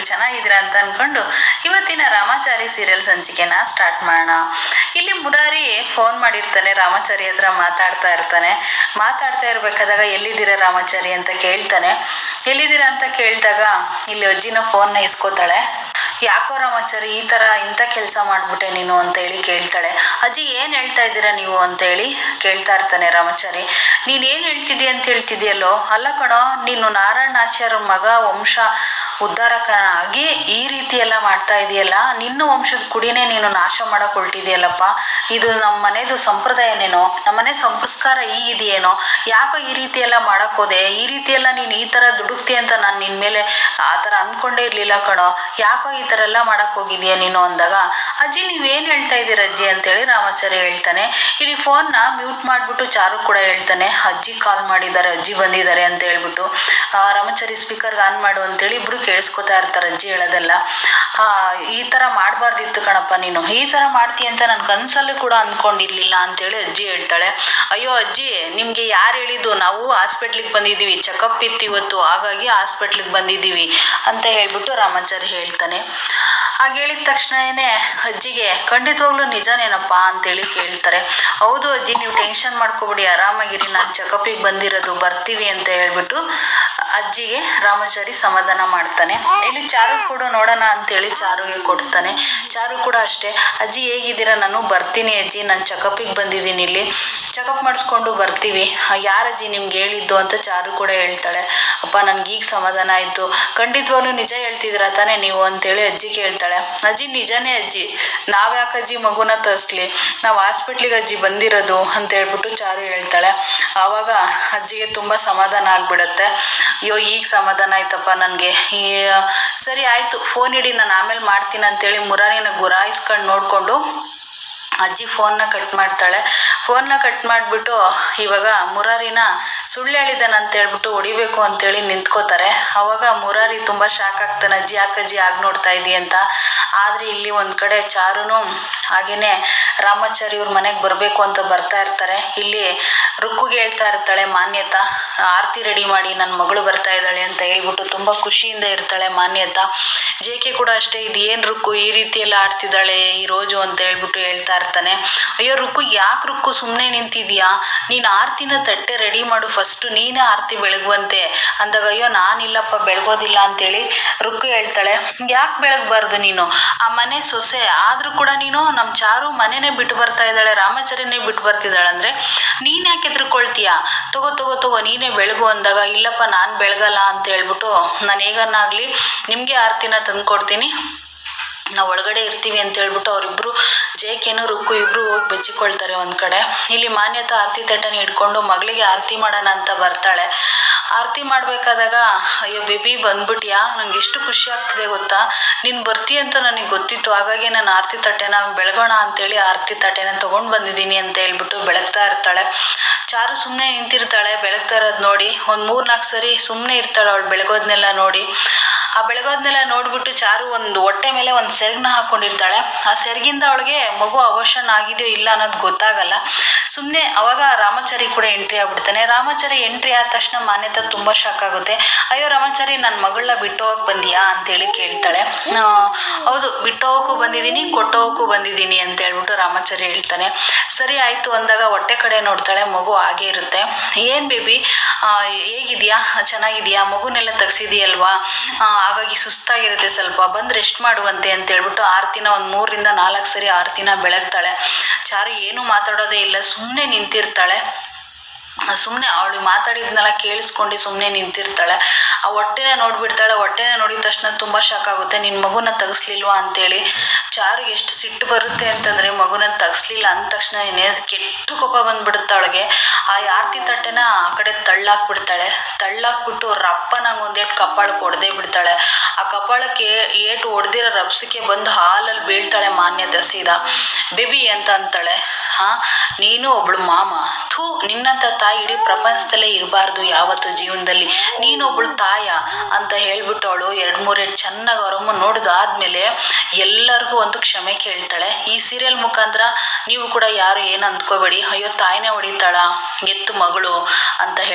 ಚೆನ್ನಾಗಿದ್ದೀರಾ ಅಂತ ಅನ್ಕೊಂಡು ಇವತ್ತಿನ ರಾಮಾಚಾರಿ ಸೀರಿಯಲ್ ಸಂಚಿಕೆನ ಸ್ಟಾರ್ಟ್ ಮಾಡೋಣ. ಇಲ್ಲಿ ಮುರಾರಿ ಫೋನ್ ಮಾಡಿರ್ತಾನೆ, ರಾಮಾಚಾರಿ ಹತ್ರ ಮಾತಾಡ್ತಾ ಇರ್ತಾನೆ. ಮಾತಾಡ್ತಾ ಇರ್ಬೇಕಾದಾಗ ಎಲ್ಲಿದ್ದೀರಾ ರಾಮಾಚಾರಿ ಅಂತ ಕೇಳ್ತಾನೆ. ಎಲ್ಲಿದ್ದೀರಾ ಅಂತ ಕೇಳಿದಾಗ ಇಲ್ಲಿ ಅಜ್ಜಿನ ಫೋನ್ನ ಇಸ್ಕೋತಾಳೆ. ಯಾಕೋ ರಾಮಾಚಾರಿ ಈ ಥರ ಇಂಥ ಕೆಲಸ ಮಾಡ್ಬಿಟ್ಟೆ ನೀನು ಅಂತ ಹೇಳಿ ಕೇಳ್ತಾಳೆ. ಅಜ್ಜಿ, ಏನು ಹೇಳ್ತಾ ಇದ್ದೀರಾ ನೀವು ಅಂತ ಹೇಳಿ ಕೇಳ್ತಾ ಇರ್ತಾನೆ ರಾಮಾಚಾರಿ. ನೀನ್ ಏನು ಹೇಳ್ತಿದ್ದೀಯ ಅಂತ ಹೇಳ್ತಿದ್ಯಲ್ಲೋ? ಅಲ್ಲ ಕಣೋ, ನೀನು ನಾರಾಯಣಾಚಾರ್ಯ ಮಗ ವಂಶ ಉದ್ಧಾರಕನಾಗಿ ಈ ರೀತಿ ಎಲ್ಲ ಮಾಡ್ತಾ ಇದೆಯಲ್ಲ? ನಿನ್ನ ವಂಶದ ಕುಡಿನೇ ನೀನು ನಾಶ ಮಾಡಕ್ ಹೊರಟಿದೆಯಲ್ಲಪ್ಪ ಇದು ನಮ್ಮ ಮನೆದು ಸಂಪ್ರದಾಯನೇನೋ? ನಮ್ಮ ಮನೆ ಸಂಸ್ಕಾರ ಇದೆಯೇನೋ? ಯಾಕೋ ಈ ರೀತಿ ಎಲ್ಲ ಹೋದೆ ಈ ರೀತಿ ಎಲ್ಲ ನೀನು ಈ ಥರ ದುಡುಕ್ತಿ ಅಂತ ನಾನು ನಿನ್ನ ಮೇಲೆ ಆ ಥರ ಅಂದ್ಕೊಂಡೇ ಇರಲಿಲ್ಲ ಕಣೋ. ಯಾಕೋ ಈ ಥರ ಎಲ್ಲ ಮಾಡಕ್ ಹೋಗಿದೀಯ ನೀನು ಅಂದಾಗ? ಅಜ್ಜಿ, ನೀವೇನು ಹೇಳ್ತಾ ಇದ್ದೀರ ಅಜ್ಜಿ ಅಂತೇಳಿ ರಾಮಾಚಾರ್ಯ ಹೇಳ್ತಾನೆ. ಇಲ್ಲಿ ಫೋನ್ನ ಮ್ಯೂಟ್ ಮಾಡಿಬಿಟ್ಟು ಚಾರು ಕೂಡ ಹೇಳ್ತಾನೆ. ಅಜ್ಜಿ ಕಾಲ್ ಮಾಡಿದ್ದಾರೆ, ಅಜ್ಜಿ ಬಂದಿದ್ದಾರೆ ಅಂತ ಹೇಳ್ಬಿಟ್ಟು. ರಾಮಾಚಾರಿ ಸ್ಪೀಕರ್ಗೆ ಆನ್ ಮಾಡು ಅಂತೇಳಿ ಇಬ್ರು ಕೇಳಿಸ್ಕೊತಾ ಇರ್ತಾರೆ ಅಜ್ಜಿ ಹೇಳೋದೆಲ್ಲ. ಈ ಥರ ಮಾಡಬಾರ್ದಿತ್ತು ಕಣಪ್ಪ ನೀನು. ಈ ಥರ ಮಾಡ್ತೀಯ ಅಂತ ನನ್ನ ಕನಸಲ್ಲೂ ಕೂಡ ಅಂದ್ಕೊಂಡಿರ್ಲಿಲ್ಲ ಅಂತೇಳಿ ಅಜ್ಜಿ ಹೇಳ್ತಾಳೆ. ಅಯ್ಯೋ ಅಜ್ಜಿ, ನಿಮಗೆ ಯಾರು ಹೇಳಿದ್ದು? ನಾವು ಹಾಸ್ಪಿಟ್ಲಿಗೆ ಬಂದಿದ್ದೀವಿ. ಚೆಕಪ್ ಇತ್ತು ಇವತ್ತು, ಹಾಗಾಗಿ ಹಾಸ್ಪಿಟ್ಲಿಗೆ ಬಂದಿದ್ದೀವಿ ಅಂತ ಹೇಳ್ಬಿಟ್ಟು ರಾಮಾಚಾರಿ ಹೇಳ್ತಾನೆ. ಹಾಗೆ ಹೇಳಿದ ತಕ್ಷಣನೇ ಅಜ್ಜಿಗೆ, ಖಂಡಿತವಾಗ್ಲೂ ನಿಜನೇನಪ್ಪ? ಅಂತೇಳಿ ಕೇಳ್ತಾರೆ. ಹೌದು ಅಜ್ಜಿ, ನೀವು ಟೆನ್ಷನ್ ಮಾಡ್ಕೊಬಿಡಿ, ಆರಾಮಾಗಿರಿ. ನಾನು ಚೆಕಪಿಗೆ ಬಂದಿರೋದು, ಬರ್ತೀವಿ ಅಂತ ಹೇಳ್ಬಿಟ್ಟು ಅಜ್ಜಿಗೆ ರಾಮಾಚಾರಿ ಸಮಾಧಾನ ಮಾಡ್ತಾನೆ. ಇಲ್ಲಿ ಚಾರು ಕೂಡ ನೋಡೋಣ ಅಂತೇಳಿ ಚಾರುಗೆ ಕೊಡ್ತಾನೆ. ಚಾರು ಕೂಡ ಅಷ್ಟೇ, ಅಜ್ಜಿ ಹೇಗಿದ್ದೀರಾ? ನಾನು ಬರ್ತೀನಿ ಅಜ್ಜಿ, ನಾನು ಚೆಕಪಿಗೆ ಬಂದಿದ್ದೀನಿ ಇಲ್ಲಿ. ಚೆಕಪ್ ಮಾಡಿಸ್ಕೊಂಡು ಬರ್ತೀವಿ. ಯಾರಜ್ಜಿ ನಿಮ್ಗೆ ಹೇಳಿದ್ದು? ಅಂತ ಚಾರು ಕೂಡ ಹೇಳ್ತಾಳೆ. ಅಪ್ಪ, ನನ್ಗೆ ಈಗ ಸಮಾಧಾನ ಆಯಿತು. ಖಂಡಿತವಾಗ್ಲೂ ನಿಜ ಹೇಳ್ತಿದ್ದೀರಾ ತಾನೇ ನೀವು? ಅಂತೇಳಿ ಅಜ್ಜಿ ಕೇಳ್ತಾಳೆ ಅಜ್ಜಿ, ನಿಜನೇ ಅಜ್ಜಿ. ನಾವ್ಯಾಕೆ ಅಜ್ಜಿ ಮಗುನ ತರಿಸ್ಲಿ? ನಾವು ಹಾಸ್ಪಿಟ್ಲಿಗೆ ಅಜ್ಜಿ ಬಂದಿರೋದು ಅಂತ ಹೇಳ್ಬಿಟ್ಟು ಚಾರು ಹೇಳ್ತಾಳೆ. ಆವಾಗ ಅಜ್ಜಿಗೆ ತುಂಬ ಸಮಾಧಾನ ಆಗ್ಬಿಡತ್ತೆ. ಅಯ್ಯೋ, ಈಗ ಸಮಾಧಾನ ಆಯ್ತಪ್ಪ ನನಗೆ. ಸರಿ ಆಯಿತು ಫೋನ್ ಇಡಿ, ನಾನು ಆಮೇಲೆ ಮಾಡ್ತೀನಿ ಅಂತೇಳಿ ಮುರಾರಿನ ಗುರಾಯಿಸ್ಕೊಂಡು ನೋಡಿಕೊಂಡು ಅಜ್ಜಿ ಫೋನ್ನ ಕಟ್ ಮಾಡ್ತಾಳೆ. ಫೋನ್ನ ಕಟ್ ಮಾಡಿಬಿಟ್ಟು ಇವಾಗ ಮುರಾರಿನ ಸುಳ್ಳು ಹೇಳಿದಾನೆ ಅಂತ ಹೇಳ್ಬಿಟ್ಟು ಹೊಡಿಬೇಕು ಅಂತೇಳಿ ನಿಂತ್ಕೋತಾರೆ. ಅವಾಗ ಮುರಾರಿ ತುಂಬ ಶಾಕ್ ಆಗ್ತಾನೆ. ಅಜ್ಜಿ ಅಜ್ಜಿ ಆಗ ನೋಡ್ತಾ ಇದ್ದೀ ಅಂತ. ಆದರೆ ಇಲ್ಲಿ ಒಂದು ಕಡೆ ಚಾರುನು ಹಾಗೆಯೇ ರಾಮಾಚಾರಿ ಇವ್ರ ಮನೆಗೆ ಬರಬೇಕು ಅಂತ ಬರ್ತಾ ಇರ್ತಾರೆ. ಇಲ್ಲಿ ರುಕ್ಕುಗೆ ಹೇಳ್ತಾ ಇರ್ತಾಳೆ, ಮಾನ್ಯತಾ, ಆರತಿ ರೆಡಿ ಮಾಡಿ ನನ್ನ ಮಗಳು ಬರ್ತಾ ಇದ್ದಾಳೆ ಅಂತ ಹೇಳ್ಬಿಟ್ಟು ತುಂಬ ಖುಷಿಯಿಂದ ಇರ್ತಾಳೆ ಮಾನ್ಯತಾ. ಜೆ ಕೆ ಕೂಡ ಅಷ್ಟೇ ಇದು ಏನು ರುಕ್ಕು, ಈ ರೀತಿ ಎಲ್ಲ ಆಡ್ತಿದ್ದಾಳೆ, ಈ ರೋಜು ಅಂತ ಹೇಳ್ಬಿಟ್ಟು ಹೇಳ್ತಾ ಇರ್ತಾನೆ. ಅಯ್ಯೋ ರುಕ್ಕು, ಯಾಕೆ ರುಕ್ಕು ಸುಮ್ಮನೆ ನಿಂತಿದ್ಯಾ? ನೀನು ಆರತಿನ ತಟ್ಟೆ ರೆಡಿ ಮಾಡು ಫಸ್ಟು ನೀನೇ ಆರತಿ ಬೆಳಗುವಂತೆ. ಅಂದಾಗ, ಅಯ್ಯೋ, ನಾನಿಲ್ಲಪ್ಪ, ಬೆಳಗೋದಿಲ್ಲ ಅಂತೇಳಿ ರುಕ್ಕು ಹೇಳ್ತಾಳೆ. ಯಾಕೆ ಬೆಳಗಬಾರ್ದು ನೀನು? ಆ ಮನೆ ಸೊಸೆ, ಆದರೂ ಕೂಡ ನೀನು ನಮ್ಮ ಚಾರು ಮನೆನೇ ಬಿಟ್ಟು ಬರ್ತಾ ಇದ್ದಾಳೆ, ರಾಮಾಚಾರ್ಯನೇ ಬಿಟ್ಟು ಬರ್ತಿದ್ದಾಳೆ ಅಂದರೆ ನೀನು ಯಾಕೆ ಎದ್ರುಕೊಳ್ತೀಯ ತಗೋ ತಗೋ ತಗೋ, ನೀನೇ ಬೆಳಗು ಅಂದಾಗ, ಇಲ್ಲಪ್ಪ, ನಾನು ಬೆಳಗಲ್ಲ ಅಂತ ಹೇಳ್ಬಿಟ್ಟು ನಾನು ಹೇಗನ್ನಾಗಲಿ ನಿಮಗೆ ಆರತಿನ ತಂದು ಕೊಡ್ತೀನಿ ನಾವು ಒಳಗಡೆ ಇರ್ತೀವಿ ಅಂತ ಹೇಳ್ಬಿಟ್ಟು ಅವರಿಬ್ರು ಜೇಕೇನು ರುಕ್ಕು ಇಬ್ರು ಹೋಗಿ ಬೆಚ್ಚಿಕೊಳ್ತಾರೆ ಒಂದು ಕಡೆ. ಇಲ್ಲಿ ಮಾನ್ಯತಾ ಆರತಿ ತಟ್ಟನ ಹಿಡ್ಕೊಂಡು ಮಗಳಿಗೆ ಆರತಿ ಮಾಡೋಣ ಅಂತ ಬರ್ತಾಳೆ. ಆರತಿ ಮಾಡಬೇಕಾದಾಗ, ಅಯ್ಯೋ, ಬೇಬಿ ಬಂದ್ಬಿಟ್ಯಾ? ನಂಗೆ ಎಷ್ಟು ಖುಷಿ ಆಗ್ತಿದೆ ಗೊತ್ತಾ? ನೀನು ಬರ್ತೀಯ ಅಂತ ನನಗೆ ಗೊತ್ತಿತ್ತು. ಹಾಗಾಗಿ ನಾನು ಆರತಿ ತಟ್ಟೆನ ಬೆಳಗೋಣ ಅಂತೇಳಿ ಆರತಿ ತಟ್ಟೆನ ತಗೊಂಡ್ ಬಂದಿದ್ದೀನಿ ಅಂತ ಹೇಳ್ಬಿಟ್ಟು ಬೆಳಗ್ತಾ ಇರ್ತಾಳೆ. ಚಾರು ಸುಮ್ಮನೆ ನಿಂತಿರ್ತಾಳೆ, ಬೆಳಗ್ತಾ ಇರೋದು ನೋಡಿ. ಒಂದು ಮೂರು ನಾಲ್ಕು ಸರಿ ಸುಮ್ಮನೆ ಇರ್ತಾಳೆ ಅವಳು ಬೆಳಗೋದನ್ನೆಲ್ಲ ನೋಡಿ. ಆ ಬೆಳಗೋದನ್ನೆಲ್ಲ ನೋಡ್ಬಿಟ್ಟು ಚಾರು ಒಂದು ಹೊಟ್ಟೆ ಮೇಲೆ ಒಂದು ಸೆರಗನ್ನ ಹಾಕೊಂಡಿರ್ತಾಳೆ. ಆ ಸೆರಗಿಂದ ಅವಳಿಗೆ ಮಗು ಅವಶನ್ ಆಗಿದೆಯೋ ಇಲ್ಲ ಅನ್ನೋದು ಗೊತ್ತಾಗಲ್ಲ. ಸುಮ್ಮನೆ ಅವಾಗ ರಾಮಾಚಾರಿ ಕೂಡ ಎಂಟ್ರಿ ಆಗ್ಬಿಡ್ತಾನೆ. ರಾಮಾಚಾರಿ ಎಂಟ್ರಿ ಆದ ತಕ್ಷಣ ಮಾನ್ಯತೆ ತುಂಬ ಶಾಕ್ ಆಗುತ್ತೆ. ಅಯ್ಯೋ ರಾಮಾಚಾರಿ ನನ್ನ ಮಗಳನ್ನ ಬಿಟ್ಟು ಹೋಗಕ್ಕೆ ಬಂದಿಯಾ ಅಂತೇಳಿ ಕೇಳ್ತಾಳೆ. ಹೌದು ಬಿಟ್ಟು ಹೋಗಕ್ಕೂ ಬಂದಿದ್ದೀನಿ ಕೊಟ್ಟು ಹೋಗಕ್ಕೂ ಬಂದಿದ್ದೀನಿ ಅಂತ ಹೇಳ್ಬಿಟ್ಟು ರಾಮಾಚಾರಿ ಹೇಳ್ತಾನೆ. ಸರಿ ಆಯಿತು ಅಂದಾಗ ಹೊಟ್ಟೆ ಕಡೆ ನೋಡ್ತಾಳೆ, ಮಗು ಹಾಗೆ ಇರುತ್ತೆ. ಏನು ಬೇಬಿ ಹೇಗಿದೆಯಾ? ಚೆನ್ನಾಗಿದೆಯಾ? ಮಗುನೆಲ್ಲ ತೆಗ್ಸಿದೆಯಲ್ವಾ? ಹಾಗಾಗಿ ಸುಸ್ತಾಗಿರುತ್ತೆ ಸ್ವಲ್ಪ. ಬಂದು ರೆಸ್ಟ್ ಮಾಡುವಂತೆ ಅಂತ ಹೇಳ್ಬಿಟ್ಟು ಆರ್ತಿನ ಒಂದು ಮೂರರಿಂದ ನಾಲ್ಕು ಸರಿ ಆರ್ತಿನ ಬೆಳಗ್ತಾಳೆ. ಚಾರು, ಏನು ಮಾತಾಡೋದೇ ಇಲ್ಲ. ಸುಮ್ಮನೆ ನಿಂತಿರ್ತಾಳೆ. ಸುಮ್ಮನೆ ಅವಳು ಮಾತಾಡಿದ್ನೆಲ್ಲ ಕೇಳಿಸ್ಕೊಂಡು ಸುಮ್ಮನೆ ನಿಂತಿರ್ತಾಳೆ. ಆ ಹೊಟ್ಟೆನ ನೋಡ್ಬಿಡ್ತಾಳೆ. ಹೊಟ್ಟೆನ ನೋಡಿದ ತಕ್ಷಣ ತುಂಬ ಶಾಕ್ ಆಗುತ್ತೆ. ನಿನ್ನ ಮಗುನ ತಗಸ್ಲಿಲ್ವಾ ಅಂತೇಳಿ. ಚಾರು ಎಷ್ಟು ಸಿಟ್ಟು ಬರುತ್ತೆ ಅಂತಂದರೆ ಮಗುನ ತಗ್ಸ್ಲಿಲ್ಲ ಅಂದ ತಕ್ಷಣ ಏನೇ ಕೆಟ್ಟು ಕೋಪ ಬಂದ್ಬಿಡುತ್ತೆ ಅವಳಿಗೆ. ಆ ಯಾರ್ತಿ ತಟ್ಟೆನ ಆ ಕಡೆ ತಳ್ಳಾಕ್ಬಿಡ್ತಾಳೆ. ತಳ್ಳಾಕ್ಬಿಟ್ಟು ರಪ್ಪನಾಗ ಒಂದೇಟು ಕಪಾಳಕ್ಕೆ ಹೊಡೆದೇ ಬಿಡ್ತಾಳೆ. ಆ ಕಪಾಳಕ್ಕೆ ಏಟು ಹೊಡೆದಿರೋ ರಬ್ಸಕ್ಕೆ ಬಂದು ಹಾಲಲ್ಲಿ ಬೀಳ್ತಾಳೆ ಮಾನ್ಯತೆ ಸೀದಾ. ಬೇಬಿ ಅಂತ ಅಂತಾಳೆ. ಹಾ, ನೀನು ಒಬ್ಳು ಮಾಮ. ಥೂ ನಿನ್ನಂಥ ತಾಯಿ ಇಡೀ ಪ್ರಪಂಚದಲ್ಲೇ ಇರಬಾರ್ದು ಯಾವತ್ತು ಜೀವನದಲ್ಲಿ. ನೀನೊಬ್ಳು ತಾಯ ಅಂತ ಹೇಳ್ಬಿಟ್ಟು ಅವಳು ಎರಡು ಮೂರು ಎರಡು ಚೆನ್ನಾಗಿ ಅವರಮ್ಮ ನೋಡಿದ ನೋಡಿದಾದ್ಮೇಲೆ ಎಲ್ಲರಿಗೂ ಒಂದು ಕ್ಷಮೆ ಕೇಳ್ತಾಳೆ. ಈ ಸೀರಿಯಲ್ ಮುಖಾಂತರ ನೀವು ಕೂಡ ಯಾರು ಏನು ಅಂದ್ಕೋಬೇಡಿ. ಅಯ್ಯೋ, ತಾಯಿನೇ ಹೊಡಿತಾಳ? ಎತ್ತು ಮಗಳು ಅಂತ ಹೇಳ್ಬಿಟ್ಟು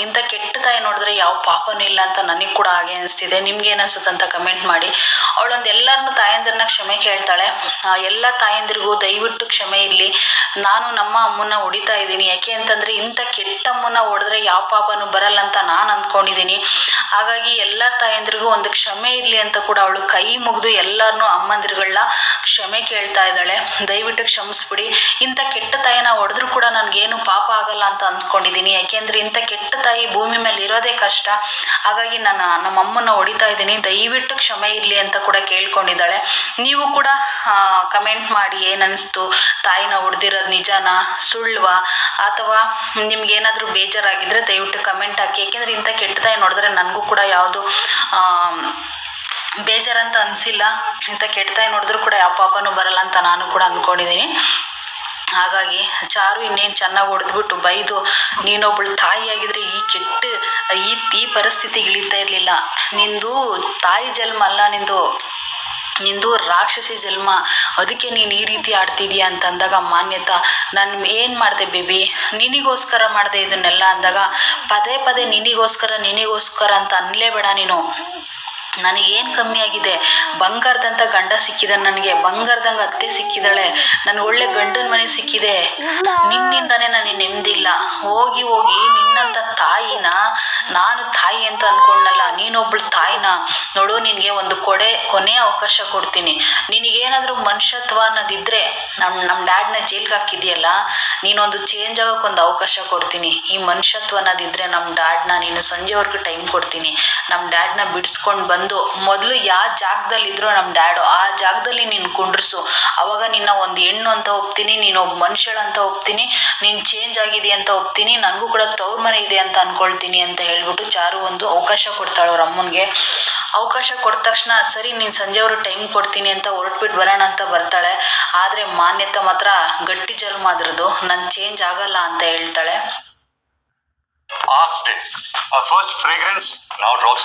ಇಂಥ ಕೆಟ್ಟ ತಾಯಿ ನೋಡಿದ್ರೆ ಯಾವ ಪಾಪನೂ ಇಲ್ಲ ಅಂತ ನನಗೆ ಕೂಡ ಹಾಗೆ ಅನಿಸ್ತಿದೆ. ನಿಮ್ಗೆ ಅಂತ ಕಮೆಂಟ್ ಮಾಡಿ. ಅವಳೊಂದು ಎಲ್ಲರನ್ನೂ ತಾಯಂದಿರನ್ನ ಕ್ಷಮೆ ಕೇಳ್ತಾಳೆ. ಎಲ್ಲ ತಾಯಂದಿರಿಗೂ ದಯವಿಟ್ಟು ಕ್ಷಮೆ ಇರಲಿ. ನಾನು ನಮ್ಮ ಅಮ್ಮನ್ನ ಹೊಡಿತಾ ಇದ್ದೀನಿ. ಯಾಕೆ ಅಂತಂದ್ರೆ ಇಂಥ ಕೆಟ್ಟ ಅಮ್ಮನ್ನ ಹೊಡೆದ್ರೆ ಯಾವ ಪಾಪನೂ ಬರಲ್ಲ ಅಂತ ನಾನು ಅಂದ್ಕೊಂಡಿದ್ದೀನಿ. ಹಾಗಾಗಿ ಎಲ್ಲ ತಾಯಂದಿರಿಗೂ ಒಂದು ಕ್ಷಮೆ ಇರಲಿ ಅಂತ ಕೂಡ ಅವಳು ಕೈ ಮುಗಿದು ಎಲ್ಲರನ್ನೂ ಅಮ್ಮಂದಿರುಗಳನ್ನ ಕ್ಷಮೆ ಕೇಳ್ತಾ ಇದ್ದಾಳೆ. ದಯವಿಟ್ಟು ಕ್ಷಮಿಸ್ಬಿಡಿ. ಇಂಥ ಕೆಟ್ಟ ತಾಯಿನ ಹೊಡೆದ್ರು ಕೂಡ ನನಗೇನು ಪಾಪ ಆಗಲ್ಲ ಅಂತ ಅಂದ್ಕೊಂಡಿದ್ದೀನಿ. ಯಾಕೆಂದ್ರೆ ಇಂಥ ಕೆಟ್ಟ ತಾಯಿ ಭೂಮಿ ಮೇಲೆ ಇರೋದೇ ಕಷ್ಟ. ಹಾಗಾಗಿ ನಾನು ನಮ್ಮ ಅಮ್ಮನ ಹೊಡಿತಾ ಇದ್ದೀನಿ. ದಯವಿಟ್ಟು ಕ್ಷಮೆ ಇರಲಿ ಅಂತ ಕೂಡ ಕೇಳ್ಕೊಂಡಿದ್ದಾಳೆ. ನೀವು ಕೂಡ ಕಮೆಂಟ್ ಮಾಡಿ ಏನನ್ನಿಸ್ತು ತಾಯಿನ ಹೊಡೆದಿರೋದು ನಿಜಾನ? ಸುಳ್ಳವಾ ಅಥವಾ ನಿಮ್ಗೇನಾದರೂ ಬೇಜಾರಾಗಿದ್ದರೆ ದಯವಿಟ್ಟು ಕಮೆಂಟ್ ಹಾಕಿ. ಯಾಕೆಂದ್ರೆ ಇಂಥ ಕೆಟ್ಟ ತಾಯಿ ನೋಡಿದ್ರೆ ನನಗೂ ಕೂಡ ಯಾವುದು ಬೇಜಾರಂತ ಅನಿಸಿಲ್ಲ. ಇಂಥ ಕೆಟ್ಟ ತಾಯಿ ನೋಡಿದ್ರು ಕೂಡ ಯಾವ ಪಾಪನೂ ಬರಲ್ಲ ಅಂತ ನಾನು ಕೂಡ ಅಂದ್ಕೊಂಡಿದ್ದೀನಿ ಹಾಗಾಗಿ ಚಾರು ಇನ್ನೇನು ಚೆನ್ನಾಗಿ ಹೊಡೆದ್ಬಿಟ್ಟು ಬೈದು ನೀನೊಬ್ಬಳು ತಾಯಿಯಾಗಿದ್ರೆ ಈ ಕೆಟ್ಟ, ಈ ಈ ಪರಿಸ್ಥಿತಿ ಇಳಿತಾ ಇರಲಿಲ್ಲ. ನಿಂದು ತಾಯಿ ಜನ್ಮ ಅಲ್ಲ, ನಿಂದು ನಿಂದು ರಾಕ್ಷಸಿ ಜನ್ಮ. ಅದಕ್ಕೆ ನೀನು ಈ ರೀತಿ ಆಡ್ತಿದ್ಯಾ ಅಂತ ಅಂದಾಗ ಮಾನ್ಯತಾ, ನಾನು ಏನು ಮಾಡಿದೆ ಬೇಬಿ? ನಿನಗೋಸ್ಕರ ಮಾಡಿದೆ ಇದನ್ನೆಲ್ಲ ಅಂದಾಗ, ಪದೇ ಪದೇ ನಿನಗೋಸ್ಕರ ನಿನಗೋಸ್ಕರ ಅಂತ ಅನ್ಲೇಬೇಡ ನೀನು. ನನಗೇನು ಕಮ್ಮಿ ಆಗಿದೆ? ಬಂಗಾರದಂಥ ಗಂಡ ಸಿಕ್ಕಿದ ನನಗೆ. ಬಂಗಾರದಂಗೆ ಅತ್ತೆ ಸಿಕ್ಕಿದಾಳೆ. ನನಗೆ ಒಳ್ಳೆ ಗಂಡನ ಮನೆ ಸಿಕ್ಕಿದೆ. ನಿನ್ನಿಂದಾನೇ ನನಗೆ ನೆಮ್ಮದಿಲ್ಲ ಹೋಗಿ ಹೋಗಿ ನಿನ್ನಂಥ ತಾಯಿನ ನಾನು ತಾಯಿ ಅಂತ ಅನ್ಕೊಂಡಲ್ಲ ನೀನೊಬ್ಳು ತಾಯಿನ ನೋಡು, ನಿನಗೆ ಒಂದು ಕೊಡೆ, ಕೊನೆ ಅವಕಾಶ ಕೊಡ್ತೀನಿ. ನಿನಗೇನಾದರೂ ಮನುಷ್ಯತ್ವ ಅನ್ನೋದಿದ್ರೆ ನಮ್ಮ ನಮ್ಮ ಡ್ಯಾಡ್ನ ಜೈಲ್ಗೆ ಹಾಕಿದ್ಯಲ್ಲ, ನೀನೊಂದು ಚೇಂಜ್ ಆಗೋಕ್ಕೊಂದು ಅವಕಾಶ ಕೊಡ್ತೀನಿ. ಈ ಮನುಷ್ಯತ್ವ ಅನ್ನೋದಿದ್ರೆ ನಮ್ಮ ಡ್ಯಾಡ್ನ ನೀನು ಸಂಜೆವರೆಗೂ ಟೈಮ್ ಕೊಡ್ತೀನಿ. ನಮ್ಮ ಡ್ಯಾಡ್ನ ಬಿಡಿಸ್ಕೊಂಡು ಬಂದು ಮೊದಲು ಯಾವ ಜಾಗದಲ್ಲಿ ಇದ್ರೋ ನಮ್ಮ ಡ್ಯಾಡು, ಆ ಜಾಗದಲ್ಲಿ ನೀನು ಕುಂಡ್ರಿಸು. ಅವಾಗ ನಿನ್ನ ಒಂದು ಹೆಣ್ಣು ಅಂತ ಒಪ್ತೀನಿ, ನೀನು ಒಬ್ಬ ಮನುಷ್ಯಳಂತ ಒಪ್ತೀನಿ, ನೀನು ಚೇಂಜ್ ಆಗಿದೆ ಅಂತ ಒಪ್ತೀನಿ, ನನಗೂ ಕೂಡ ತವ್ರ ಮನೆ ಇದೆ ಅಂತ ಅನ್ಕೊಳ್ತೀನಿ ಅಂತ ಹೇಳ್ಬಿಟ್ಟು ಚಾರು ಒಂದು ಅವಕಾಶ ಕೊಡ್ತಾಳೆ ಅವ್ರ ಅಮ್ಮನಿಗೆ. ಅವಕಾಶ ಕೊಟ್ಟ ತಕ್ಷಣ, ಸರಿ, ನೀನು ಸಂಜೆವರು ಟೈಮ್ ಕೊಡ್ತೀನಿ ಅಂತ ಹೊರಟ್ಬಿಟ್ಟು ಬರೋಣ ಅಂತ ಬರ್ತಾಳೆ. ಆದರೆ ಮಾನ್ಯತೆ ಮಾತ್ರ ಗಟ್ಟಿ ಜನ್ಮ ಅದ್ರದ್ದು. ನಾನು ಚೇಂಜ್ ಆಗಲ್ಲ ಅಂತ ಹೇಳ್ತಾಳೆ. Our first fragrance now drops.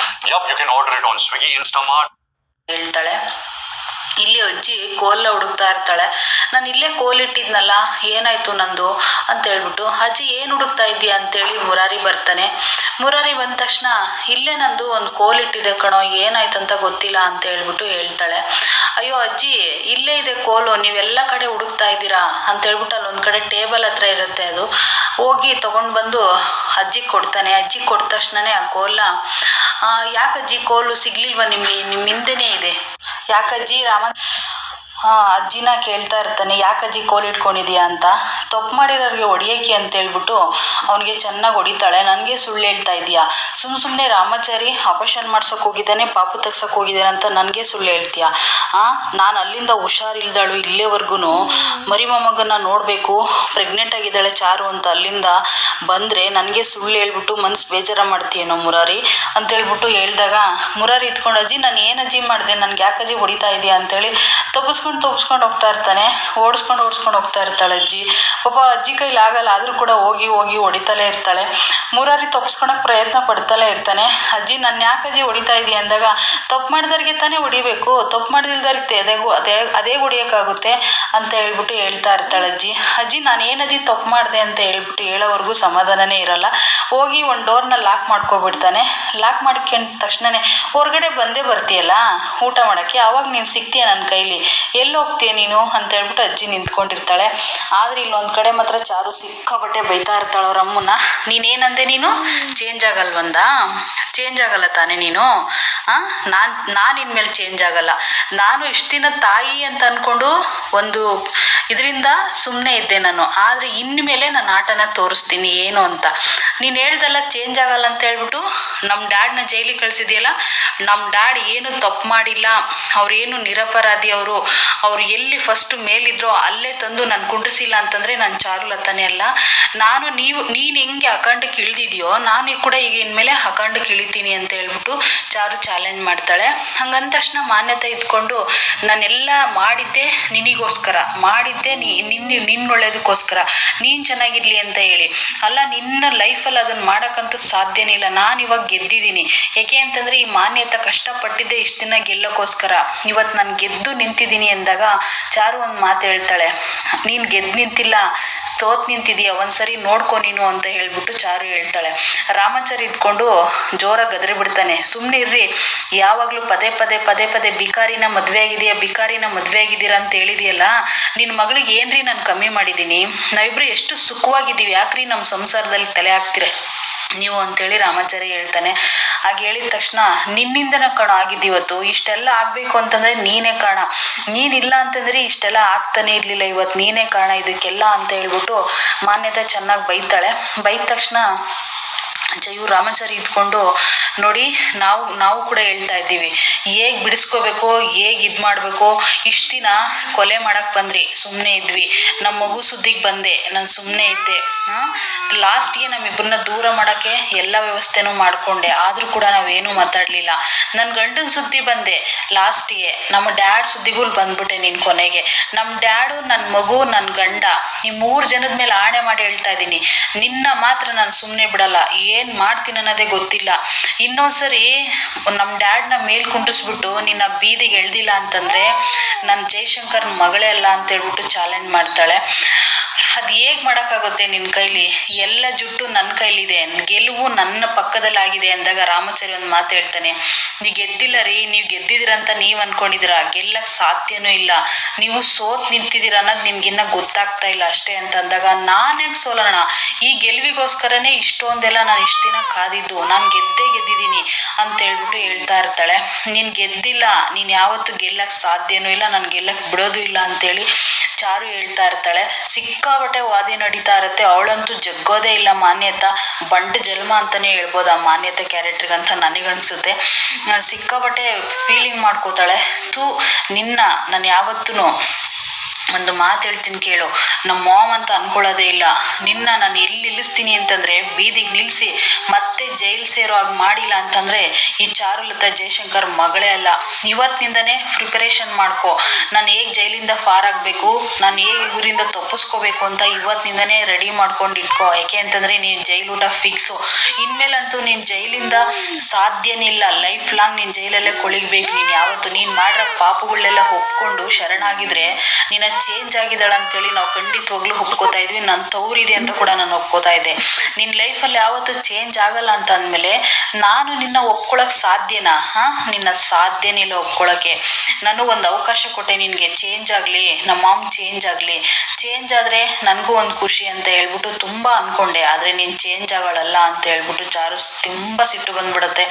Yup, you can order it on Swiggy, Instamart. ಹೇಳ್ತಾಳೆ. ಇಲ್ಲಿ ಅಜ್ಜಿ ಕೋಲ ಹುಡುಕ್ತಾ ಇರ್ತಾಳೆ. ನಾನು ಇಲ್ಲೇ ಕೋಲಿಟ್ಟಿದ್ನಲ್ಲ ಏನಾಯ್ತು ನಂದು? ಅಂತ ಹೇಳ್ಬಿಟ್ಟು ಅಜ್ಜಿ ಏನು ಹುಡುಕ್ತಾ ಇದ್ದೀಯ? ಅಂತೇಳಿ ಮುರಾರಿ ಬರ್ತಾನೆ. ಮುರಾರಿ ಬಂದ ತಕ್ಷಣ ಇಲ್ಲೇ ನಂದು ಒಂದು ಕೋಲಿಟ್ಟಿದೆ ಕಣೋ ಏನಾಯ್ತು ಅಂತ ಗೊತ್ತಿಲ್ಲ ಅಂತ ಹೇಳ್ಬಿಟ್ಟು ಹೇಳ್ತಾಳೆ. ಅಯ್ಯೋ ಅಜ್ಜಿ, ಇಲ್ಲೇ ಇದೆ ಕೋಲು, ನೀವೆಲ್ಲ ಕಡೆ ಹುಡುಕ್ತಾ ಇದ್ದೀರಾ? ಅಂತ ಹೇಳ್ಬಿಟ್ಟು ಅಲ್ಲಿ ಒಂದು ಕಡೆ ಟೇಬಲ್ ಹತ್ರ ಇರುತ್ತೆ ಅದು. ಹೋಗಿ ತಗೊಂಡು ಬಂದು ಅಜ್ಜಿಗೆ ಕೊಡ್ತಾನೆ. ಅಜ್ಜಿಗೆ ಕೊಟ್ಟ ತಕ್ಷಣನೇ ಆ ಕೋಲ ಯಾಕಜ್ಜಿ ಕೋಲು ಸಿಗ್ಲಿಲ್ವಾ ನಿಮಗೆ? ನಿಮ್ಮ ಹಿಂದೆನೇ ಇದೆ. ಯಾಕಜ್ಜಿ ರಾಮ ಅಜ್ಜಿನ ಕೇಳ್ತಾ ಇರ್ತಾನೆ ಯಾಕಜ್ಜಿ ಕೋಲ್ ಇಟ್ಕೊಂಡಿದ್ಯಾ ಅಂತ? ತಪ್ಪು ಮಾಡಿರೋರಿಗೆ ಹೊಡಿಯೋಕೆ ಅಂತ ಹೇಳ್ಬಿಟ್ಟು ಅವನಿಗೆ ಚೆನ್ನಾಗಿ ಹೊಡಿತಾಳೆ. ನನಗೆ ಸುಳ್ಳು ಹೇಳ್ತಾ ಇದೀಯಾ? ಸುಮ್ಮ ಸುಮ್ಮನೆ ರಾಮಾಚಾರಿ, ಆಪರೇಷನ್ ಮಾಡ್ಸೋಕೆ ಹೋಗಿದ್ದಾನೆ, ಪಾಪು ತೆಗ್ಸೋಕೆ ಹೋಗಿದ್ದಾನೆ ಅಂತ ನನಗೆ ಸುಳ್ಳು ಹೇಳ್ತೀಯ? ಹಾಂ ನಾನು ಅಲ್ಲಿಂದ ಹುಷಾರಿಲ್ದಾಳು ಇಲ್ಲೇವರೆಗೂ ಮರಿ ಮೊಮ್ಮಗನ್ನ ನೋಡಬೇಕು. ಪ್ರೆಗ್ನೆಂಟ್ ಆಗಿದ್ದಾಳೆ ಚಾರು ಅಂತ ಅಲ್ಲಿಂದ ಬಂದರೆ ನನಗೆ ಸುಳ್ಳು ಹೇಳ್ಬಿಟ್ಟು ಮನ್ಸು ಬೇಜಾರ ಮಾಡ್ತೀಯೇನೋ ಮುರಾರಿ ಅಂತ ಹೇಳ್ಬಿಟ್ಟು ಹೇಳ್ದಾಗ, ಮುರಾರಿ ಇತ್ಕೊಂಡು ಅಜ್ಜಿ, ನಾನು ಏನು ಅಜ್ಜಿ ಮಾಡಿದೆ? ನನಗೆ ಯಾಕೆ ಅಜ್ಜಿ ಹೊಡಿತಾ ಇದೆಯಾ ಅಂತೇಳಿ ತಪ್ಪಿಸ್ಕೊಂಡು ತಪ್ಪಿಸ್ಕೊಂಡು ಹೋಗ್ತಾ ಇರ್ತಾನೆ, ಓಡಿಸ್ಕೊಂಡು ಓಡಿಸ್ಕೊಂಡು ಹೋಗ್ತಾ ಇರ್ತಾಳೆ ಅಜ್ಜಿ. ಪಾಪ ಅಜ್ಜಿ ಕೈಲಿ ಆಗಲ್ಲ, ಆದರೂ ಕೂಡ ಹೋಗಿ ಹೋಗಿ ಹೊಡಿತಲೇ ಇರ್ತಾಳೆ. ಮೂರಾರಿ ತಪ್ಪಿಸ್ಕೊಳಕ್ಕೆ ಪ್ರಯತ್ನ ಪಡ್ತಲೇ ಇರ್ತಾನೆ. ಅಜ್ಜಿ ನನ್ನ ಯಾಕೆ ಅಜ್ಜಿ ಹೊಡಿತಾ ಇದೀಯ? ಅಂದಾಗ, ತಪ್ಪು ಮಾಡಿದವ್ರಿಗೆ ತಾನೇ ಹೊಡಿಬೇಕು. ತಪ್ಪು ಮಾಡಿಲ್ದವ್ರಿಗೆ ತೆದೆಗೂ ಅದೇ ಅದೇ ಹೊಡಿಯೋಕ್ಕಾಗುತ್ತೆ, ಅಂತ ಹೇಳ್ಬಿಟ್ಟು ಹೇಳ್ತಾ ಇರ್ತಾಳೆ ಅಜ್ಜಿ. ಅಜ್ಜಿ, ನಾನು ಏನು ಅಜ್ಜಿ ತಪ್ಪು ಮಾಡಿದೆ? ಅಂತ ಹೇಳ್ಬಿಟ್ಟು ಹೇಳೋವರೆಗೂ ಸಮಾಧಾನನೇ ಇರಲ್ಲ. ಹೋಗಿ ಒಂದು ಡೋರ್ನ ಲಾಕ್ ಮಾಡ್ಕೊಬಿಡ್ತಾನೆ. ಲಾಕ್ ಮಾಡ್ಕೊಂಡ ತಕ್ಷಣನೇ, ಹೊರಗಡೆ ಬಂದೇ ಬರ್ತೀಯಲ್ಲ, ಊಟ ಮಾಡೋಕ್ಕೆ ಆವಾಗ ನೀನು ಸಿಗ್ತೀಯ ನನ್ನ ಕೈಲಿ? ಎಲ್ಲಿ ಹೋಗ್ತೀಯ ನೀನು? ಅಂತ ಹೇಳ್ಬಿಟ್ಟು ಅಜ್ಜಿ ನಿಂತ್ಕೊಂಡಿರ್ತಾಳೆ. ಆದ್ರೆ ಇಲ್ಲೊಂದು ಕಡೆ ಮಾತ್ರ ಚಾರು ಸಿಕ್ಕಾಬಟ್ಟೆ ಬೈತಾ ಇರ್ತಾಳ ಅವ್ರ ಅಮ್ಮನ. ನೀನೇನಂದೆ ನೀನು? ಚೇಂಜ್ ಆಗಲ್ವಂದ? ಚೇಂಜ್ ಆಗಲ್ಲ ತಾನೇ ನೀನು? ಹಾಂ ನಾನು ನಾನು ಇನ್ಮೇಲೆ ಚೇಂಜ್ ಆಗಲ್ಲ. ನಾನು ಇಷ್ಟು ದಿನ ತಾಯಿ ಅಂತ ಅಂದ್ಕೊಂಡು ಒಂದು ಇದರಿಂದ ಸುಮ್ಮನೆ ಇದ್ದೆ ನಾನು. ಆದ್ರೆ ಇನ್ಮೇಲೆ ನಾನು ಆಟನ ತೋರಿಸ್ತೀನಿ ಏನು ಅಂತ. ನೀನು ಹೇಳ್ದಲ್ಲ ಚೇಂಜ್ ಆಗಲ್ಲ ಅಂತ ಹೇಳ್ಬಿಟ್ಟು ನಮ್ಮ ಡ್ಯಾಡ್ನ ಜೈಲಿಗೆ ಕಳಿಸಿದ್ಯಲ್ಲ ನಮ್ಮ ಡ್ಯಾಡ್ ಏನು ತಪ್ಪು ಮಾಡಿಲ್ಲ, ಅವ್ರೇನು ನಿರಪರಾಧಿ ಅವರು ಅವರು ಅವ್ರು ಎಲ್ಲಿ ಫಸ್ಟ್ ಮೇಲಿದ್ರೋ ಅಲ್ಲೇ ತಂದು ನಾನು ಕುಂಡ್ರಿಸಿಲ್ಲ ಅಂತಂದರೆ ನಾನು ಚಾರುಲತಾನೇ ಅಲ್ಲ. ನಾನು ನೀವು, ನೀನು ಹೆಂಗೆ ಅಖಂಡಕ್ಕೆ ಇಳ್ದಿದ್ಯೋ, ನಾನು ಕೂಡ ಈಗ ಇನ್ಮೇಲೆ ಅಖಂಡಕ್ಕೆ ಇಳಿತೀನಿ ಅಂತ ಹೇಳ್ಬಿಟ್ಟು ಚಾರು ಚಾಲೆಂಜ್ ಮಾಡ್ತಾಳೆ. ಹಂಗಂದ ತಕ್ಷಣ ಮಾನ್ಯತೆ ಇದ್ಕೊಂಡು ನಾನೆಲ್ಲ ಮಾಡಿದ್ದೆ ನಿನಗೋಸ್ಕರ, ಮಾಡಿದ್ದೆ ನೀ ನಿನ್ನ ಒಳ್ಳೇದಕ್ಕೋಸ್ಕರ, ನೀನು ಚೆನ್ನಾಗಿರ್ಲಿ ಅಂತ ಹೇಳಿ. ಅಲ್ಲ, ನಿನ್ನ ಲೈಫಲ್ಲಿ ಅದನ್ನು ಮಾಡೋಕ್ಕಂತೂ ಸಾಧ್ಯನೇ ಇಲ್ಲ, ನಾನು ಇವಾಗ ಗೆದ್ದಿದ್ದೀನಿ. ಯಾಕೆ ಅಂತಂದರೆ ಈ ಮಾನ್ಯತೆ ಕಷ್ಟಪಟ್ಟಿದ್ದೆ ಇಷ್ಟು ದಿನ ಗೆಲ್ಲಕ್ಕೋಸ್ಕರ. ಇವತ್ತು ನಾನು ಗೆದ್ದು ನಿಂತಿದ್ದೀನಿ ಅಂದಾಗ ಚಾರು ಒಂದು ಮಾತು ಹೇಳ್ತಾಳೆ, ನೀನು ಗೆದ್ದು ನಿಂತಿಲ್ಲ, ಸೋತ್ ನಿಂತಿದೀಯ, ಒಂದ್ಸರಿ ನೋಡ್ಕೊ ನೀನು ಅಂತ ಹೇಳ್ಬಿಟ್ಟು ಚಾರು ಹೇಳ್ತಾಳೆ. ರಾಮಾಚಾರಿ ಇದ್ಕೊಂಡು ಜೋರಾಗಿ ಗದರಿ ಬಿಡ್ತಾನೆ ಸುಮ್ಮನೆ ಇರ್ರಿ, ಯಾವಾಗಲೂ ಪದೇ ಪದೇ ಪದೇ ಪದೇ ಬಿಕಾರಿನ ಮದುವೆ ಆಗಿದೆಯಾ, ಬಿಕಾರಿನ ಮದುವೆ ಆಗಿದ್ದೀರಾ ಅಂತ ಹೇಳಿದೆಯಲ್ಲ ನಿನ್ನ ಮಗಳಿಗೆ ಏನ್ರಿ ನಾನು ಕಮ್ಮಿ ಮಾಡಿದ್ದೀನಿ? ನಾವಿಬ್ರು ಎಷ್ಟು ಸುಖವಾಗಿದ್ದೀವಿ, ಯಾಕ್ರಿ ನಮ್ಮ ಸಂಸಾರದಲ್ಲಿ ತಲೆ ಹಾಕ್ತೀರ? ನೀವು ಅಂತೇಳಿ ರಾಮಾಚಾರಿ ಹೇಳ್ತಾನೆ. ಹಾಗೆ ಹೇಳಿದ ತಕ್ಷಣ, ನಿನ್ನಿಂದನ ಕಣ, ಆಗಿದ್ದಿವತ್ತು. ಇಷ್ಟೆಲ್ಲ ಆಗಬೇಕು ಅಂತಂದರೆ ನೀನೇ ಕಾರಣ. ನೀನಿಲ್ಲ ಅಂತಂದರೆ ಇಷ್ಟೆಲ್ಲ ಆಗ್ತಾನೆ ಇರಲಿಲ್ಲ ಇವತ್ತು. ನೀನೇ ಕಾರಣ ಇದಕ್ಕೆಲ್ಲ ಅಂತ ಹೇಳ್ಬಿಟ್ಟು ಮಾನ್ಯತೆ ಚೆನ್ನಾಗಿ ಬೈತಾಳೆ. ಬೈದ ತಕ್ಷಣ ಜಯು ರಾಮಾಚಾರಿ ಇದ್ಕೊಂಡು ನೋಡಿ, ನಾವು ನಾವು ಕೂಡ ಹೇಳ್ತಾ ಇದ್ದೀವಿ. ಹೇಗೆ ಬಿಡಿಸ್ಕೋಬೇಕು, ಹೇಗೆ ಇದು ಮಾಡಬೇಕು? ಇಷ್ಟು ದಿನ ಕೊಲೆ ಮಾಡಕ್ಕೆ ಬಂದ್ರಿ. ಸುಮ್ಮನೆ ಇದ್ವಿ. ನಮ್ಮ ಮಗು ಸುದ್ದಿಗೆ ಬಂದೆ. ನಾನು ಸುಮ್ಮನೆ ಇದ್ದೆ. ಲಾಸ್ಟ್ಗೆ ನಮ್ಮಿಬ್ಬರನ್ನ ದೂರ ಮಾಡೋಕ್ಕೆ ಎಲ್ಲ ವ್ಯವಸ್ಥೆನೂ ಮಾಡಿಕೊಂಡೆ. ಆದರೂ ಕೂಡ ನಾವೇನೂ ಮಾತಾಡಲಿಲ್ಲ. ನನ್ನ ಗಂಡನ ಸುದ್ದಿ ಬಂದೆ ಲಾಸ್ಟಿಗೆ ನಮ್ಮ ಡ್ಯಾಡ್ ಸುದ್ದಿಗೂ ಬಂದ್ಬಿಟ್ಟೆ ನೀನು ಕೊನೆಗೆ. ನಮ್ಮ ಡ್ಯಾಡು ನನ್ನ ಮಗು ನನ್ನ ಗಂಡ ಈ ಮೂರು ಜನದ ಮೇಲೆ ಆಣೆ ಮಾಡಿ ಹೇಳ್ತಾ ಇದ್ದೀನಿ. ನಿನ್ನ ಮಾತ್ರ ನಾನು ಸುಮ್ಮನೆ ಬಿಡಲ್ಲ. ಏನು ಮಾಡ್ತೀನಿ ಅನ್ನೋದೇ ಗೊತ್ತಿಲ್ಲ. ಇನ್ನೊಂದ್ಸರಿ ನಮ್ಮ ಡ್ಯಾಡ್ನ ಮೇಲ್ ಕುಂಟಿಸ್ಬಿಟ್ಟು ನಿನ್ನ ಬೀದಿಗೆ ಎಳ್ದಿಲ್ಲ ಅಂತಂದರೆ ನನ್ನ ಜಯಶಂಕರ್ ಮಗಳೇ ಅಲ್ಲ ಅಂತ ಹೇಳ್ಬಿಟ್ಟು ಚಾಲೆಂಜ್ ಮಾಡ್ತಾಳೆ. ಅದು ಹೇಗೆ ಮಾಡೋಕ್ಕಾಗುತ್ತೆ ನಿನ್ನ ಕೈಲಿ? ಎಲ್ಲ ಜುಟ್ಟು ನನ್ನ ಕೈಲಿದೆ. ಗೆಲುವು ನನ್ನ ಪಕ್ಕದಲ್ಲಾಗಿದೆ ಅಂದಾಗ ರಾಮಾಚಾರಿ ಒಂದು ಮಾತು ಹೇಳ್ತಾನೆ, ನೀವು ಗೆದ್ದಿಲ್ಲ ರೀ, ನೀವು ಗೆದ್ದಿದ್ದೀರಂತ ನೀವು ಅನ್ಕೊಂಡಿದ್ದೀರಾ? ಗೆಲ್ಲಕ್ಕೆ ಸಾಧ್ಯನೂ ಇಲ್ಲ. ನೀವು ಸೋತ್ ನಿಂತಿದ್ದೀರ ಅನ್ನೋದು ನಿಮ್ಗಿನ್ನ ಗೊತ್ತಾಗ್ತಾ ಇಲ್ಲ ಅಷ್ಟೇ ಅಂತ ಅಂದಾಗ, ನಾನು ಯಾಕೆ ಸೋಲೋಣ ಈ ಗೆಲುವಿಗೋಸ್ಕರನೇ ಇಷ್ಟೊಂದೆಲ್ಲ ನಾನು ಇಷ್ಟು ದಿನ ಕಾದಿದ್ದು. ನಾನು ಗೆದ್ದೇ ಗೆದ್ದಿದ್ದೀನಿ ಅಂತ ಹೇಳ್ಬಿಟ್ಟು ಹೇಳ್ತಾ ಇರ್ತಾಳೆ. ನೀನು ಗೆದ್ದಿಲ್ಲ. ನೀನು ಯಾವತ್ತೂ ಗೆಲ್ಲಕ್ಕೆ ಸಾಧ್ಯನೂ ಇಲ್ಲ. ನಾನು ಗೆಲ್ಲಕ್ಕೆ ಬಿಡೋದು ಇಲ್ಲ ಅಂತೇಳಿ ಚಾರು ಹೇಳ್ತಾ ಇರ್ತಾಳೆ. ಸಿಕ್ಕಾಪಟ್ಟೆ ವಾದಿ ನಡೀತಾ ಇರುತ್ತೆ. ಅವಳಂತೂ ಜಗ್ಗೋದೇ ಇಲ್ಲ ಮಾನ್ಯತ. ಬಂಡ ಜನ್ಮ ಅಂತಾನೆ ಹೇಳ್ಬೋದು ಆ ಮಾನ್ಯತೆ ಕ್ಯಾರೆಕ್ಟರ್ಗೆ ಅಂತ ನನಗನ್ಸುತ್ತೆ. ಸಿಕ್ಕಾಪಟ್ಟೆ ಫೀಲಿಂಗ್ ಮಾಡ್ಕೋತಾಳೆ. ತೂ ನಿನ್ನ, ನಾನು ಯಾವತ್ತೂ ಒಂದು ಮಾತು ಹೇಳ್ತೀನಿ ಕೇಳು. ನಮ್ಮ ಮಾಮ್ ಅಂತ ಅನ್ಕೊಳ್ಳೋದೇ ಇಲ್ಲ. ನಿನ್ನ ನಾನು ಎಲ್ಲಿ ನಿಲ್ಲಿಸ್ತೀನಿ ಅಂತಂದ್ರೆ ಬೀದಿಗೆ ನಿಲ್ಲಿಸಿ ಮತ್ತೆ ಜೈಲ್ ಸೇರೋ ಹಾಗೆ ಮಾಡಿಲ್ಲ ಅಂತಂದ್ರೆ ಈ ಚಾರುಲತಾ ಜಯಶಂಕರ್ ಮಗಳೇ ಅಲ್ಲ. ಇವತ್ತಿನಿಂದನೇ ಪ್ರಿಪರೇಷನ್ ಮಾಡ್ಕೊ. ನಾನು ಹೇಗೆ ಜೈಲಿಂದ ಫಾರ್ ಆಗಬೇಕು, ನಾನು ಹೇಗೆ ಊರಿಂದ ತಪ್ಪಿಸ್ಕೋಬೇಕು ಅಂತ ಇವತ್ತಿನಿಂದನೇ ರೆಡಿ ಮಾಡ್ಕೊಂಡು ಇಟ್ಕೋ. ಯಾಕೆ ಅಂತಂದ್ರೆ ನೀನು ಜೈಲೂಟ ಫಿಕ್ಸು ಇನ್ಮೇಲಂತೂ ನೀನು ಜೈಲಿಂದ ಸಾಧ್ಯನಿಲ್ಲ ಲೈಫ್ ಲಾಂಗ್ ನೀನು ಜೈಲಲ್ಲೇ ಕೊಳಿಗ್ಬೇಕು. ನೀನು ಯಾವತ್ತು ನೀನು ಮಾಡಿರೋ ಪಾಪುಗಳನ್ನೆಲ್ಲ ಒಪ್ಕೊಂಡು ಶರಣಾಗಿದ್ರೆ ನೀನು ಚೇಂಜ್ ಆಗಿದ್ದಾಳೆ ಅಂತೇಳಿ ನಾವು ಖಂಡಿತವಾಗ್ಲೂ ಒಪ್ಕೋತಾ ಇದ್ವಿ. ನನ್ನ ತವರಿದೆ ಅಂತ ಕೂಡ ನಾನು ಒಪ್ಕೋತಾ ಇದ್ದೆ. ನಿನ್ನ ಲೈಫಲ್ಲಿ ಯಾವತ್ತೂ ಚೇಂಜ್ ಆಗಲ್ಲ ಅಂತ ಅಂದಮೇಲೆ ನಾನು ನಿನ್ನ ಒಪ್ಕೊಳಕ್ ಸಾಧ್ಯನಾ? ಹಾಂ? ನಿನ್ನ ಸಾಧ್ಯನಿಲ್ಲ ಒಪ್ಕೊಳ್ಳೋಕ್ಕೆ ನಾನು ಒಂದು ಅವಕಾಶ ಕೊಟ್ಟೆ ನಿನಗೆ. ಚೇಂಜ್ ಆಗಲಿ, ನಮ್ಮ ಮಾಮ್ ಚೇಂಜ್ ಆಗಲಿ. ಚೇಂಜ್ ಆದರೆ ನನಗೂ ಒಂದು ಖುಷಿ ಅಂತ ಹೇಳ್ಬಿಟ್ಟು ತುಂಬ ಅಂದ್ಕೊಂಡೆ ಆದರೆ ನೀನು ಚೇಂಜ್ ಆಗೋಳಲ್ಲ ಅಂತ ಹೇಳ್ಬಿಟ್ಟು ಚಾರು ತುಂಬ ಸಿಟ್ಟು ಬಂದ್ಬಿಡುತ್ತೆ.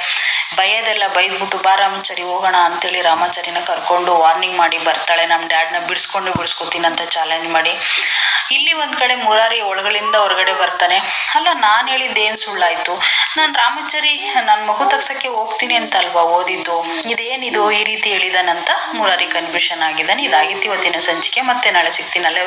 ಭಯದೆಲ್ಲ ಬೈದ್ಬಿಟ್ಟು, ಬಾ ರಾಮಾಚಾರಿ, ಹೋಗೋಣ ಅಂತೇಳಿ ರಾಮಾಚಾರಿನ ಕರ್ಕೊಂಡು ವಾರ್ನಿಂಗ್ ಮಾಡಿ ಬರ್ತಾಳೆ. ನಮ್ಮ ಡ್ಯಾಡ್ನ ಬಿಡಿಸ್ಕೊಂಡು ಬಿಡಿಸ್ಕೊತೀನಿ ಅಂತ ಚಾಲೆಂಜ್ ಮಾಡಿ. ಇಲ್ಲಿ ಒಂದ್ ಕಡೆ ಮುರಾರಿ ಒಳಗಡೆಯಿಂದ ಹೊರಗಡೆ ಬರ್ತಾನೆ. ಅಲ್ಲ, ನಾನು ಹೇಳಿದ್ದೇನು ಸುಳ್ಳಾಯಿತು? ನಾನು ರಾಮಚಾರಿ ನನ್ನ ಮಗು ತಗ್ಸಕ್ಕೆ ಹೋಗ್ತೀನಿ ಅಂತ ಅಲ್ವಾ ಓದಿದ್ದು? ಇದೇನಿದು ಈ ರೀತಿ ಹೇಳಿದಾನಂತ ಮುರಾರಿ ಕನ್ಫ್ಯೂಷನ್ ಆಗಿದ್ದಾನೆ. ಇದಾಗಿತ್ತು ಇವತ್ತಿನ ಸಂಚಿಕೆ. ಮತ್ತೆ ನಾಳೆ ಸಿಗ್ತೀನಿ. ಅಲ್ಲೇ